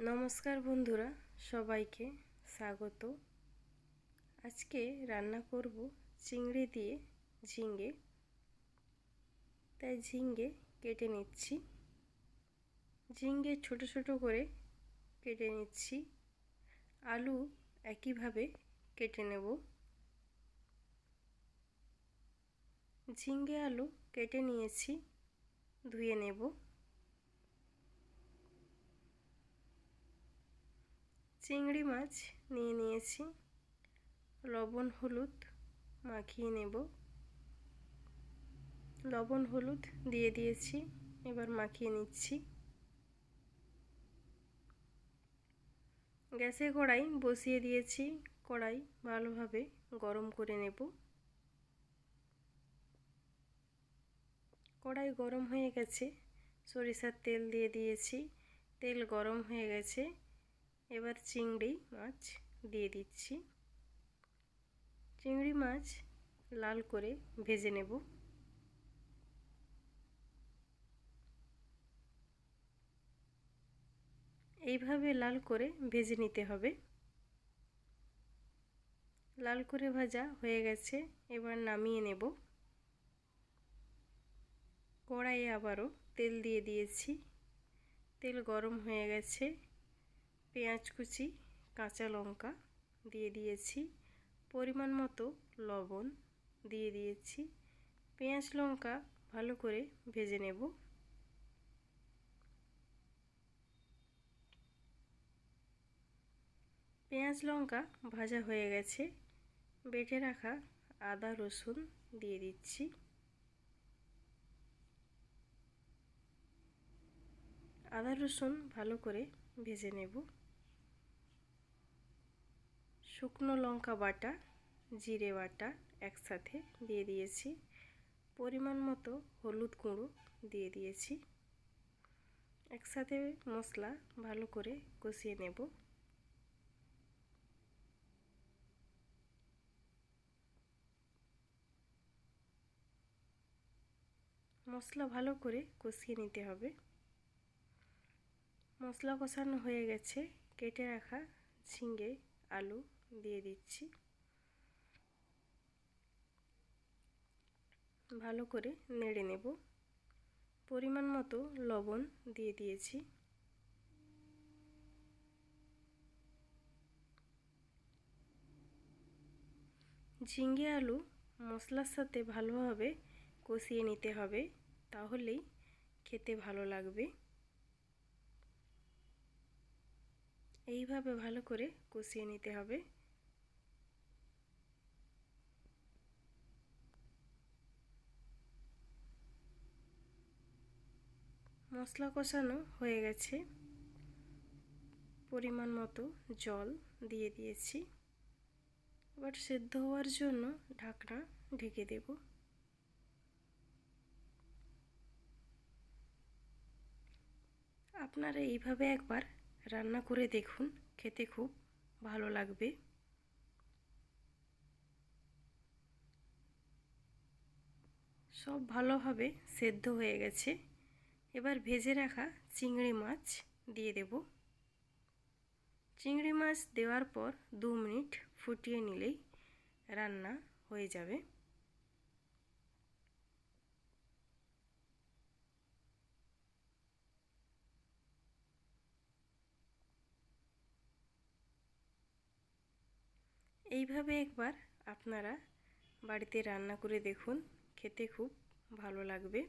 নমস্কার বন্ধুরা, সবাইকে স্বাগত। আজকে রান্না করব চিংড়ি দিয়ে ঝিঙ্গে তাই ঝিঙ্গে কেটে নিচ্ছি। ঝিঙ্গে ছোট ছোট করে কেটে নিচ্ছি। আলু একইভাবে কেটে নেব। ঝিঙ্গে আলু কেটে নিয়েছি, ধুয়ে নেব। চিংড়ি মাছ নিয়ে নিয়েছি। লবণ, হলুদ মাখিয়ে নেব। লবণ, হলুদ দিয়ে দিয়েছি, এবার মাখিয়ে নিচ্ছি। গ্যাসে কড়াই বসিয়ে দিয়েছি। কড়াই ভালোভাবে গরম করে নেব। কড়াই গরম হয়ে গেছে। সরিষার তেল দিয়ে দিয়েছি। তেল গরম হয়ে গেছে। এবার চিংড়ি মাছ দিয়ে দিচ্ছি। চিংড়ি মাছ লাল করে ভেজে নেব। এইভাবে লাল করে ভেজে নিতে হবে। লাল করে ভাজা হয়ে গেছে, এবার নামিয়ে নেব। কড়াইয়ে আবারও তেল দিয়ে দিয়েছি। তেল গরম হয়ে গেছে। পেঁয়াজ কুচি, কাঁচা লঙ্কা দিয়ে দিয়েছি, পরিমাণ মতো লবণ দিয়ে দিয়েছি, পেঁয়াজ লঙ্কা ভালো করে ভেজে নেব। পেঁয়াজ লঙ্কা ভাজা হয়ে গেছে, বেটে রাখা আদা রসুন দিয়ে দিচ্ছি। আদা রসুন ভালো করে ভেজে নেব। শুকনো লঙ্কা বাটা, জিরে বাটা একসাথে দিয়ে দিয়েছি। পরিমাণ মতো হলুদ গুঁড়ো দিয়ে দিয়েছি। একসাথে মশলা ভালো করে কষিয়ে নেব। মশলা ভালো করে কষিয়ে নিতে হবে। মশলা কষানো হয়ে গেছে। কেটে রাখা ঝিঙ্গে আলু দিয়ে দিচ্ছি। ভালো করে নেড়ে নেব। পরিমাণ মতো লবণ দিয়ে দিয়েছি। ঝিঙ্গে আলু মশলার সাথে ভালোভাবে কষিয়ে নিতে হবে, তাহলেই খেতে ভালো লাগবে। এইভাবে ভালো করে কষিয়ে নিতে হবে। মশলা কষানো হয়ে গেছে। পরিমাণ মতো জল দিয়ে দিয়েছি। এবার সেদ্ধ হওয়ার জন্য ঢাকনা ঢেকে দেব। আপনারা এইভাবে একবার রান্না করে দেখুন, খেতে খুব ভালো লাগবে। সব ভালোভাবে সেদ্ধ হয়ে গেছে। এবার ভেজে রাখা চিংড়ি মাছ দিয়ে দেব। চিংড়ি মাছ দেওয়ার পর দু মিনিট ফুটিয়ে নিলেই রান্না হয়ে যাবে। এইভাবে একবার আপনারা বাড়িতে রান্না করে দেখুন, খেতে খুব ভালো লাগবে।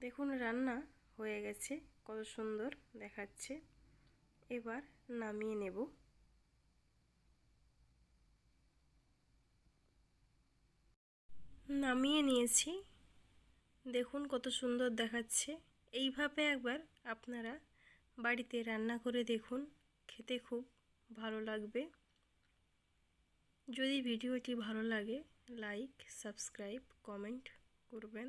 দেখুন রান্না হয়ে গেছে, কত সুন্দর দেখাচ্ছে। এবার নামিয়ে নেব। নামিয়ে নিয়েছি। দেখুন কত সুন্দর দেখাচ্ছে। এইভাবে একবার আপনারা বাড়িতে রান্না করে দেখুন, খেতে খুব ভালো লাগবে। যদি ভিডিওটি ভালো লাগে, লাইক, সাবস্ক্রাইব, কমেন্ট করবেন।